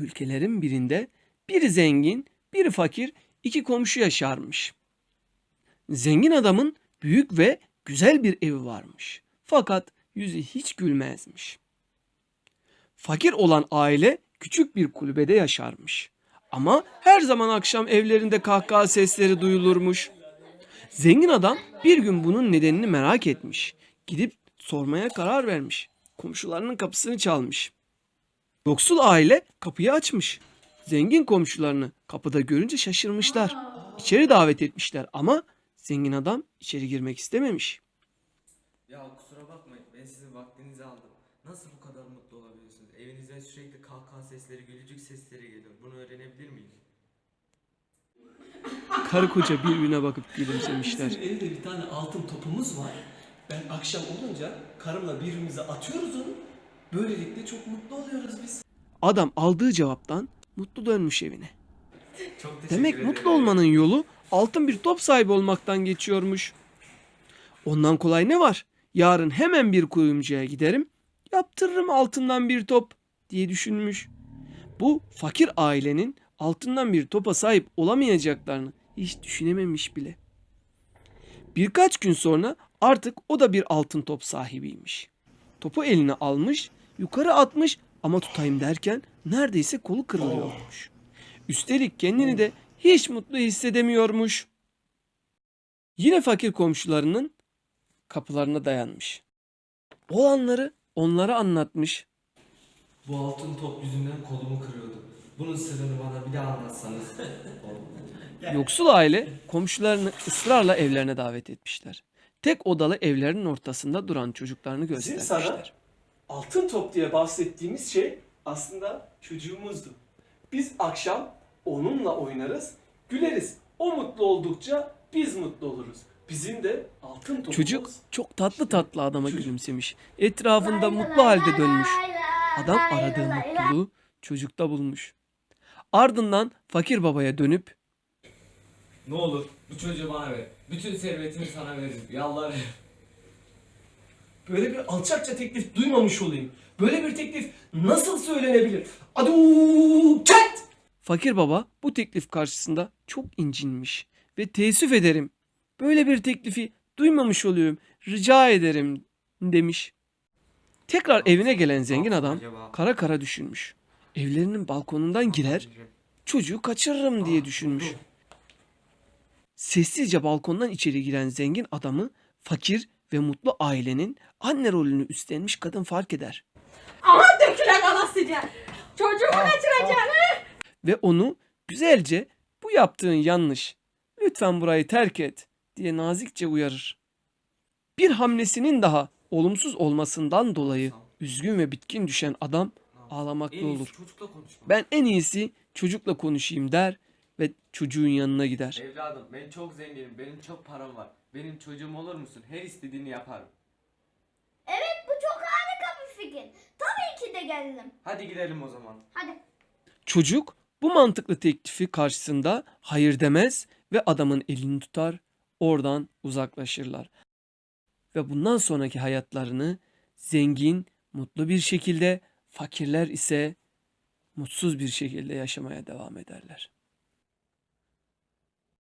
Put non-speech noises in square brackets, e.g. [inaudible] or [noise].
Ülkelerin birinde biri zengin, biri fakir, iki komşu yaşarmış. Zengin adamın büyük ve güzel bir evi varmış. Fakat yüzü hiç gülmezmiş. Fakir olan aile küçük bir kulübede yaşarmış. Ama her zaman akşam evlerinde kahkaha sesleri duyulurmuş. Zengin adam bir gün bunun nedenini merak etmiş. Gidip sormaya karar vermiş. Komşularının kapısını çalmış. Yoksul aile kapıyı açmış. Zengin komşularını kapıda görünce şaşırmışlar. İçeri davet etmişler ama zengin adam içeri girmek istememiş. Ya kusura bakmayın ben sizin vaktinizi aldım. Nasıl bu kadar mutlu olabiliyorsunuz? Evinizden sürekli kahkaha sesleri, gülücük sesleri geliyor. Bunu öğrenebilir miyiz? Karı koca birbirine bakıp gülümsemişler. Bizim evde bir tane altın topumuz var. Ben akşam olunca karımla birbirimize atıyoruz onu. Böylelikle çok mutlu oluyoruz biz. Adam aldığı cevaptan mutlu dönmüş evine. Çok teşekkür Demek ederim. mutlu olmanın yolu altın bir top sahibi olmaktan geçiyormuş. Ondan kolay ne var? Yarın hemen bir kuyumcuya giderim, yaptırırım altından bir top diye düşünmüş. Bu fakir ailenin altından bir topa sahip olamayacaklarını hiç düşünememiş bile. Birkaç gün sonra artık o da bir altın top sahibiymiş. Topu eline almış, yukarı atmış ama tutayım derken neredeyse kolu kırılıyormuş. Üstelik kendini de hiç mutlu hissedemiyormuş. Yine fakir komşularının kapılarına dayanmış. Olanları onlara anlatmış. Bu altın top yüzünden kolumu kırıyordu. Bunun sırrını bana bir daha anlatsanız. [laughs] Yoksul aile komşularını ısrarla evlerine davet etmişler. Tek odalı evlerinin ortasında duran çocuklarını göstermişler. Altın top diye bahsettiğimiz şey aslında çocuğumuzdu. Biz akşam onunla oynarız, güleriz. O mutlu oldukça biz mutlu oluruz. Bizim de altın topumuz. Çocuk çok tatlı tatlı adama Çocuk. gülümsemiş. Etrafında mutlu halde dönmüş. Adam aradığı mutluluğu çocukta bulmuş. Ardından fakir babaya dönüp ne olur bu çocuğu bana ver. Bütün servetimi sana veririm. Yalvarırım. Böyle bir alçakça teklif duymamış olayım. Böyle bir teklif nasıl söylenebilir? Adu ket! Fakir baba bu teklif karşısında çok incinmiş ve teessüf ederim. Böyle bir teklifi duymamış oluyorum. Rica ederim demiş. Tekrar evine gelen zengin adam kara kara düşünmüş. Evlerinin balkonundan girer, çocuğu kaçırırım diye düşünmüş. Sessizce balkondan içeri giren zengin adamı fakir ve mutlu ailenin anne rolünü üstlenmiş kadın fark eder. Aman dökülen anasıca. Çocuğumu kaçıracaksın. ve onu güzelce bu yaptığın yanlış. Lütfen burayı terk et diye nazikçe uyarır. Bir hamlesinin daha olumsuz olmasından dolayı üzgün ve bitkin düşen adam iyisi olur. Ben en iyisi çocukla konuşayım der ve çocuğun yanına gider. Evladım ben çok zenginim. Benim çok param var. Benim çocuğum olur musun? Her istediğini yaparım. Evet bu çok harika bir fikir. Tabii ki de gelirim. Hadi gidelim o zaman. Hadi. Çocuk bu mantıklı teklifi karşısında hayır demez ve adamın elini tutar, oradan uzaklaşırlar. Ve bundan sonraki hayatlarını zengin, mutlu bir şekilde, fakirler ise mutsuz bir şekilde yaşamaya devam ederler.